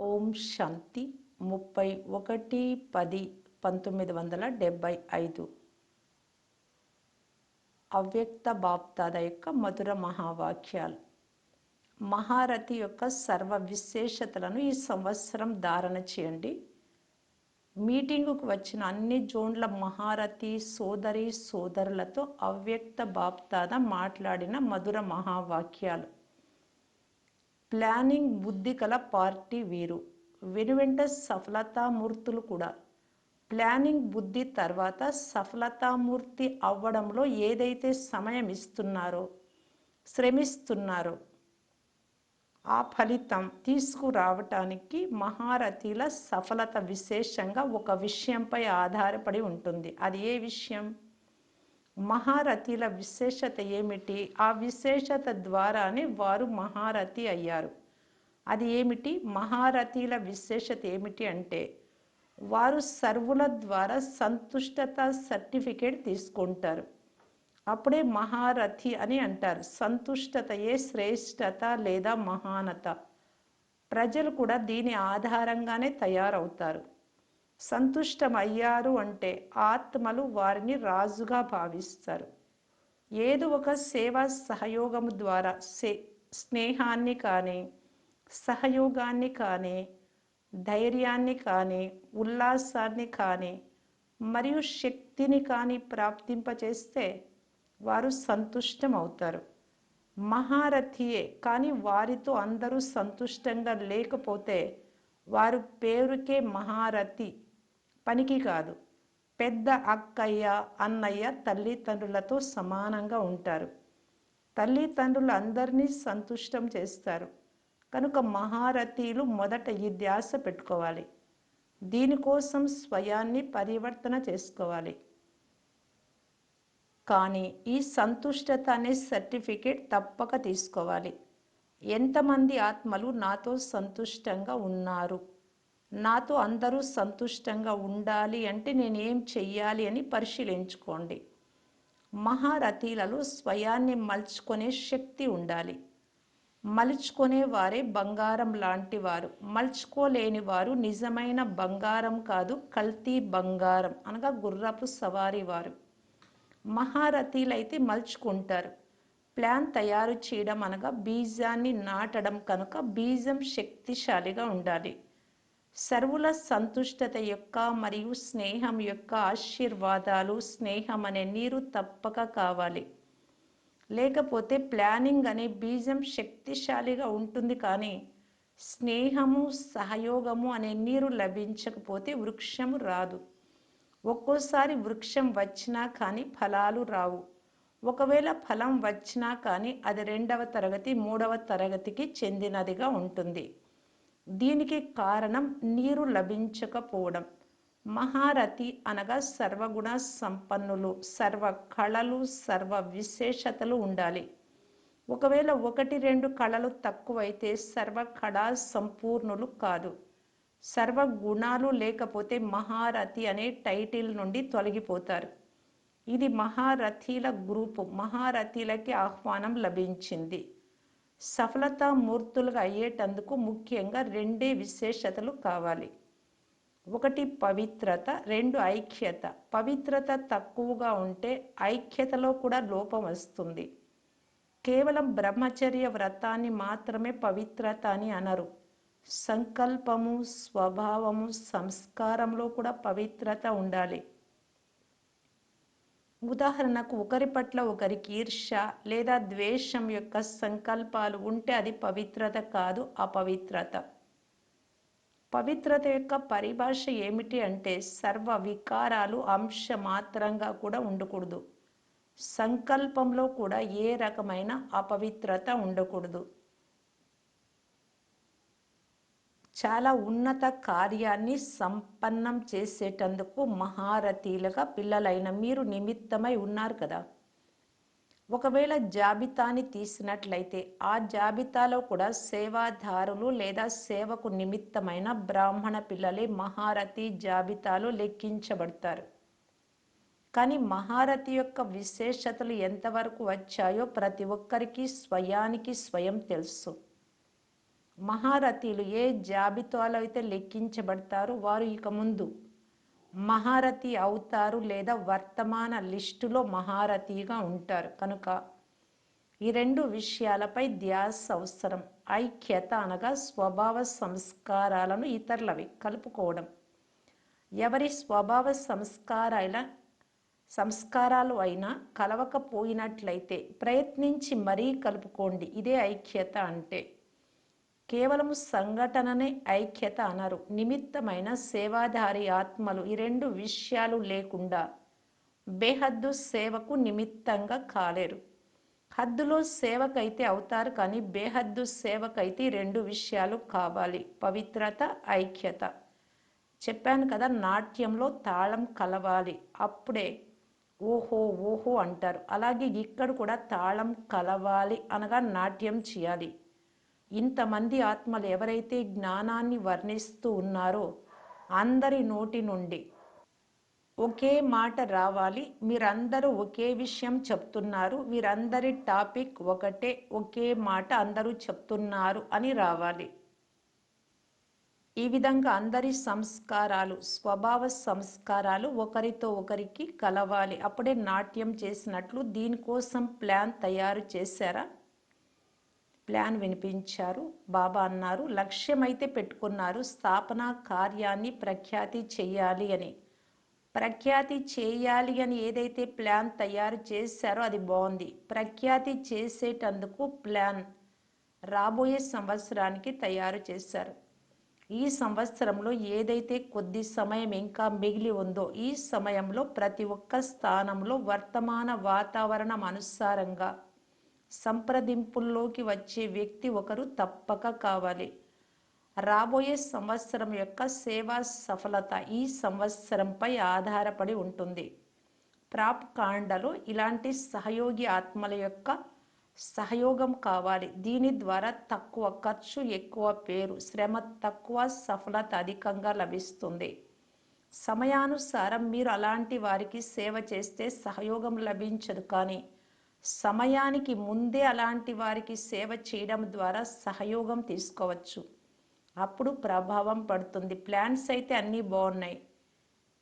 ఓం శాంతి. ముప్పై ఒకటి పది పంతొమ్మిది వందల డెబ్భై ఐదు. అవ్యక్త బాప్తాద యొక్క మధుర మహావాక్యాలు. మహారథి యొక్క సర్వ విశేషతలను ఈ సంవత్సరం ధారణ చేయండి. మీటింగుకు వచ్చిన అన్ని జోన్ల మహారథి సోదరి సోదరులతో అవ్యక్త బాప్తాద మాట్లాడిన మధుర మహావాక్యాలు. ప్లానింగ్ బుద్ధి కల పార్టీ వీరు. వెనువెంట సఫలతామూర్తులు కూడా. ప్లానింగ్ బుద్ధి తర్వాత సఫలతామూర్తి అవ్వడంలో ఏదైతే సమయం ఇస్తున్నారో శ్రమిస్తున్నారో ఆ ఫలితం తీసుకురావటానికి మహారథిల సఫలత విశేషంగా ఒక విషయంపై ఆధారపడి ఉంటుంది. అది ఏ విషయం? మహారథిల విశేషత ఏమిటి? ఆ విశేషత ద్వారానే వారు మహారథి అయ్యారు. అది ఏమిటి? మహారథీల విశేషత ఏమిటి అంటే వారు సర్వుల ద్వారా సంతుష్టత సర్టిఫికేట్ తీసుకుంటారు. అప్పుడే మహారథి అని అంటారు. సంతుష్టతయే శ్రేష్టత లేదా మహానత. ప్రజలు కూడా దీని ఆధారంగానే తయారవుతారు. సంతుష్టమయ్యారు అంటే ఆత్మలు వారిని రాజుగా భావిస్తారు. ఏదో ఒక సేవా సహయోగము ద్వారా సే స్నేహాన్ని కానీ సహయోగాన్ని కానీ ధైర్యాన్ని కానీ ఉల్లాసాన్ని కానీ మరియు శక్తిని కానీ ప్రాప్తింపచేస్తే వారు సంతుష్టమవుతారు. మహారథియే కానీ వారితో అందరూ సంతుష్టంగా లేకపోతే వారు పేరుకే మహారథి. పనికి కాదు. పెద్ద అక్కయ్య అన్నయ్య తల్లిదండ్రులతో సమానంగా ఉంటారు. తల్లిదండ్రులు అందరినీ సంతుష్టం చేస్తారు. కనుక మహారథీలు మొదట ఈ ధ్యాస పెట్టుకోవాలి. దీనికోసం స్వయాన్ని పరివర్తన చేసుకోవాలి. కానీ ఈ సంతుష్టత అనే సర్టిఫికేట్ తప్పక తీసుకోవాలి. ఎంతమంది ఆత్మలు నాతో సంతుష్టంగా ఉన్నారు? నాతో అందరూ సంతుష్టంగా ఉండాలి అంటే నేను ఏం చెయ్యాలి అని పరిశీలించుకోండి. మహారథీలలో స్వయాన్ని మలుచుకునే శక్తి ఉండాలి. మలుచుకునే వారే బంగారం లాంటి వారు మలుచుకోలేని వారు నిజమైన బంగారం కాదు కల్తీ బంగారం అనగా గుర్రపు సవారీ వారు మహారథీలైతే మలుచుకుంటారు. ప్లాన్ తయారు చేయడం అనగా బీజాన్ని నాటడం కనుక బీజం శక్తిశాలిగా ఉండాలి. సర్వుల సంతుష్టత యొక్క మరియు స్నేహం యొక్క ఆశీర్వాదాలు స్నేహం అనే నీరు తప్పక కావాలి. లేకపోతే ప్లానింగ్ అనే బీజం శక్తిశాలిగా ఉంటుంది కానీ స్నేహము సహయోగము అనే నీరు లభించకపోతే వృక్షము రాదు. ఒక్కోసారి వృక్షం వచ్చినా కానీ ఫలాలు రావు. ఒకవేళ ఫలం వచ్చినా కానీ అది రెండవ తరగతి మూడవ తరగతికి చెందినదిగా ఉంటుంది. దీనికి కారణం నీరు లభించకపోవడం. మహారథి అనగా సర్వగుణ సంపన్నులు సర్వ కళలు సర్వ విశేషతలు ఉండాలి. ఒకవేళ ఒకటి రెండు కళలు తక్కువైతే సర్వ కళా సంపూర్ణులు కాదు. సర్వ గుణాలు లేకపోతే మహారథి అనే టైటిల్ నుండి తొలగిపోతారు. ఇది మహారథీల గ్రూపు మహారథీలకి ఆహ్వానం లభించింది. సఫలతా మూర్తులుగా అయ్యేటందుకు ముఖ్యంగా రెండే విశేషతలు కావాలి. ఒకటి పవిత్రత రెండు ఐక్యత. పవిత్రత తక్కువగా ఉంటే ఐక్యతలో కూడా లోపం వస్తుంది. కేవలం బ్రహ్మచర్య వ్రతాన్ని మాత్రమే పవిత్రత అని అనరు. సంకల్పము స్వభావము సంస్కారంలో కూడా పవిత్రత ఉండాలి. ఉదాహరణకు ఒకరి పట్ల ఒకరికి ఈర్ష్య లేదా ద్వేషం యొక్క సంకల్పాలు ఉంటే అది పవిత్రత కాదు అపవిత్రత. పవిత్రత యొక్క పరిభాష ఏమిటి అంటే సర్వ వికారాలు అంశ మాత్రంగా కూడా ఉండకూడదు. సంకల్పంలో కూడా ఏ రకమైన అపవిత్రత ఉండకూడదు. చాలా ఉన్నత కార్యాన్ని సంపన్నం చేసేటందుకు మహారథీలుగా పిల్లలైన మీరు నిమిత్తమై ఉన్నారు కదా. ఒకవేళ జాబితాని తీసినట్లయితే ఆ జాబితాలో కూడా సేవాదారులు లేదా సేవకు నిమిత్తమైన బ్రాహ్మణ పిల్లలే మహారథి జాబితాలో లెక్కించబడతారు. కానీ మహారథి యొక్క విశేషతలు ఎంతవరకు వచ్చాయో ప్రతి ఒక్కరికి స్వయానికి స్వయం తెలుసు. మహారథీలు ఏ జాబితాలో అయితే లెక్కించబడతారో వారు ఇక ముందు మహారథి అవుతారు లేదా వర్తమాన లిస్టులో మహారథిగా ఉంటారు. కనుక ఈ రెండు విషయాలపై ధ్యాస అవసరం. ఐక్యత అనగా స్వభావ సంస్కారాలను ఇతరులవి కలుపుకోవడం. ఎవరి స్వభావ సంస్కారాల సంస్కారాలు అయినా కలవకపోయినట్లయితే ప్రయత్నించి మరీ కలుపుకోండి. ఇదే ఐక్యత అంటే. కేవలం సంఘటననే ఐక్యత అనరు. నిమిత్తమైన సేవాధారి ఆత్మలు ఈ రెండు విషయాలు లేకుండా బేహద్దు సేవకు నిమిత్తంగా కాలేరు. హద్దులో సేవకైతే అవుతారు కానీ బేహద్దు సేవకైతే రెండు విషయాలు కావాలి. పవిత్రత ఐక్యత. చెప్పాను కదా నాట్యంలో తాళం కలవాలి. అప్పుడే ఓహో ఓహో అంటారు. అలాగే ఇక్కడ కూడా తాళం కలవాలి అనగా నాట్యం చేయాలి. ఇంతమంది ఆత్మలు ఎవరైతే జ్ఞానాన్ని వర్ణిస్తూ ఉన్నారో అందరి నోటి నుండి ఒకే మాట రావాలి. మీరందరూ ఒకే విషయం చెప్తున్నారు. వీరందరి టాపిక్ ఒకటే ఒకే మాట అందరూ చెప్తున్నారు అని రావాలి. ఈ విధంగా అందరి సంస్కారాలు స్వభావ సంస్కారాలు ఒకరితో ఒకరికి కలవాలి. అప్పుడే నాట్యం చేసినట్లు దీనికోసం ప్లాన్ తయారు చేశారా? ప్లాన్ వినిపించారు. బాబా అన్నారు లక్ష్యమైతే పెట్టుకున్నారు. స్థాపన కార్యాన్ని ప్రఖ్యాతి చేయాలి అని. ప్రఖ్యాతి చేయాలి అని ఏదైతే ప్లాన్ తయారు చేశారో అది బాగుంది. ప్రఖ్యాతి చేసేటందుకు ప్లాన్ రాబోయే సంవత్సరానికి తయారు చేశారు. ఈ సంవత్సరంలో ఏదైతే కొద్ది సమయం ఇంకా మిగిలి ఉందో ఈ సమయంలో ప్రతి ఒక్క స్థానంలో వర్తమాన వాతావరణం అనుసారంగా సంప్రదింపుల్లోకి వచ్చే వ్యక్తి ఒకరు తప్పక కావాలి. రాబోయే సంవత్సరం యొక్క సేవా సఫలత ఈ సంవత్సరంపై ఆధారపడి ఉంటుంది. ప్రాప్ కాండలో ఇలాంటి సహయోగి ఆత్మల యొక్క సహయోగం కావాలి. దీని ద్వారా తక్కువ ఖర్చు ఎక్కువ పేరు శ్రమ తక్కువ సఫలత అధికంగా లభిస్తుంది. సమయానుసారం మీరు అలాంటి వారికి సేవ చేస్తే సహయోగం లభించదు కానీ సమయానికి ముందే అలాంటి వారికి సేవ చేయడం ద్వారా సహయోగం తీసుకోవచ్చు. అప్పుడు ప్రభావం పడుతుంది. ప్లాన్స్ అయితే అన్నీ బాగున్నాయి.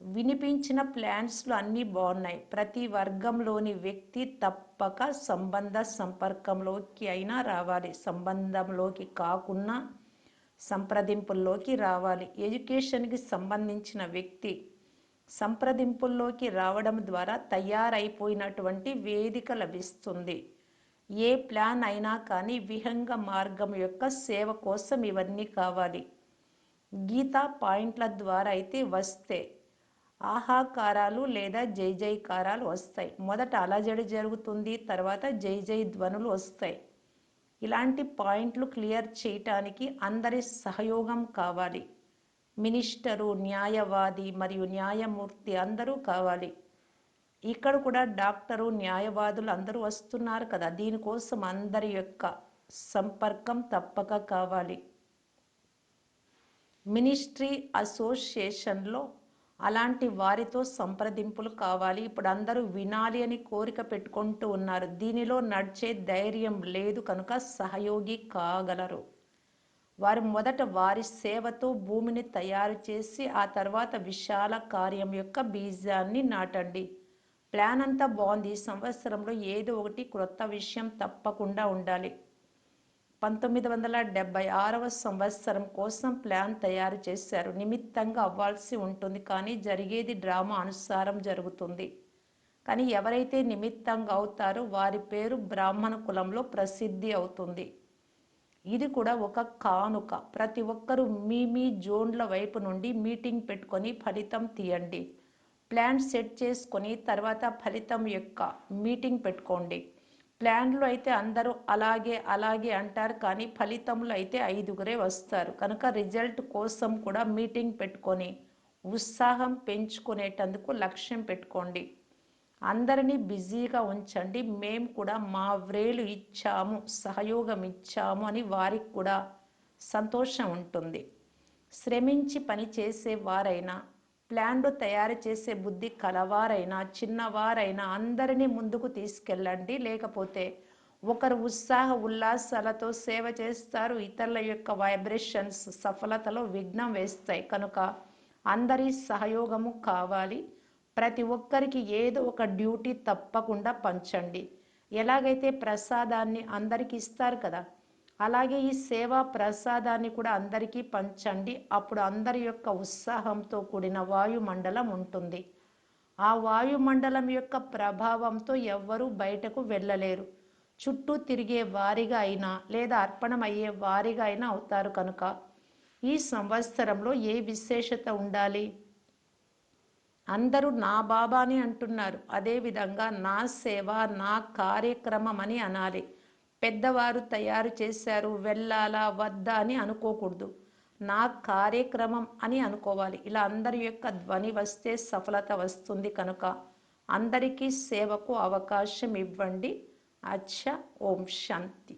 వినిపించిన ప్లాన్స్లు అన్నీ బాగున్నాయి. ప్రతి వర్గంలోని వ్యక్తి తప్పక సంబంధ సంపర్కంలోకి అయినా రావాలి. సంబంధంలోకి కాకున్నా సంప్రదింపుల్లోకి రావాలి. ఎడ్యుకేషన్కి సంబంధించిన వ్యక్తి సంప్రదింపుల్లోకి రావడం ద్వారా తయారైపోయినటువంటి వేదిక లభిస్తుంది. ఏ ప్లాన్ అయినా కానీ విహంగ మార్గం యొక్క సేవ కోసం ఇవన్నీ కావాలి. గీతా పాయింట్ల ద్వారా అయితే వస్తే ఆహాకారాలు లేదా జై జైకారాలు వస్తాయి. మొదట అలజడి జరుగుతుంది తర్వాత జై జై ధ్వనులు వస్తాయి. ఇలాంటి పాయింట్లు క్లియర్ చేయటానికి అందరి సహయోగం కావాలి. మినిస్టరు న్యాయవాది మరియు న్యాయమూర్తి అందరూ కావాలి. ఇక్కడ కూడా డాక్టరు న్యాయవాదులు అందరూ వస్తున్నారు కదా. దీనికోసం అందరి యొక్క సంపర్కం తప్పక కావాలి. మినిస్ట్రీ అసోసియేషన్లో అలాంటి వారితో సంప్రదింపులు కావాలి. ఇప్పుడు అందరూ వినాలి అని కోరిక పెట్టుకుంటూ ఉన్నారు. దీనిలో నడిచే ధైర్యం లేదు కనుక సహయోగి కాగలరు. వారు మొదట వారి సేవతో భూమిని తయారు చేసి ఆ తర్వాత విశాల కార్యం యొక్క బీజాన్ని నాటండి. ప్లాన్ అంతా బాగుంది. ఈ సంవత్సరంలో ఏదో ఒకటి క్రొత్త విషయం తప్పకుండా ఉండాలి. పంతొమ్మిది వందల డెబ్బై ఆరవ సంవత్సరం కోసం ప్లాన్ తయారు చేశారు. నిమిత్తంగా అవ్వాల్సి ఉంటుంది. కానీ జరిగేది డ్రామా అనుసారం జరుగుతుంది. కానీ ఎవరైతే నిమిత్తంగా అవుతారో వారి పేరు బ్రాహ్మణ కులంలో ప్రసిద్ధి అవుతుంది. ఇది కూడా ఒక కానుక. ప్రతి ఒక్కరూ మీ మీ జోన్ల వైపు నుండి మీటింగ్ పెట్టుకొని ఫలితం తీయండి. ప్లాన్ సెట్ చేసుకొని తర్వాత ఫలితం యొక్క మీటింగ్ పెట్టుకోండి. ప్లాన్లో అయితే అందరూ అలాగే అలాగే అంటారు కానీ ఫలితంలో అయితే ఐదుగురే వస్తారు. కనుక రిజల్ట్ కోసం కూడా మీటింగ్ పెట్టుకొని ఉత్సాహం పెంచుకునేటందుకు లక్ష్యం పెట్టుకోండి. అందరినీ బిజీగా ఉంచండి. మేము కూడా మా వ్రేలు ఇచ్చాము సహయోగం ఇచ్చాము అని వారికి కూడా సంతోషం ఉంటుంది. శ్రమించి పనిచేసే వారైనా ప్లాన్లు తయారు చేసే బుద్ధి కలవారైనా చిన్నవారైనా అందరినీ ముందుకు తీసుకెళ్ళండి. లేకపోతే ఒకరు ఉత్సాహ ఉల్లాసాలతో సేవ చేస్తారు. ఇతరుల యొక్క వైబ్రేషన్స్ సఫలతలో విఘ్నం వేస్తాయి. కనుక అందరి సహయోగము కావాలి. ప్రతి ఒక్కరికి ఏదో ఒక డ్యూటీ తప్పకుండా పంచండి. ఎలాగైతే ప్రసాదాన్ని అందరికి ఇస్తారు కదా అలాగే ఈ సేవా ప్రసాదాన్ని కూడా అందరికీ పంచండి. అప్పుడు అందరి యొక్క ఉత్సాహంతో కూడిన వాయుమండలం ఉంటుంది. ఆ వాయుమండలం యొక్క ప్రభావంతో ఎవ్వరూ బయటకు వెళ్ళలేరు. చుట్టూ తిరిగే వారిగా అయినా లేదా అర్పణం అయ్యే వారిగా అయినా అవుతారు కనుక. ఈ సంవత్సరంలో ఏ విశేషత ఉండాలి? అందరూ నా బాబాని అంటున్నారు. అదేవిధంగా నా సేవ నా కార్యక్రమం అని అనాలి. పెద్దవారు తయారు చేశారు వెళ్ళాలా వద్దా అని అనుకోకూడదు. నా కార్యక్రమం అని అనుకోవాలి. ఇలా అందరి యొక్క ధ్వని వస్తే సఫలత వస్తుంది కనుక అందరికీ సేవకు అవకాశం ఇవ్వండి. అచ్చ ఓం శాంతి.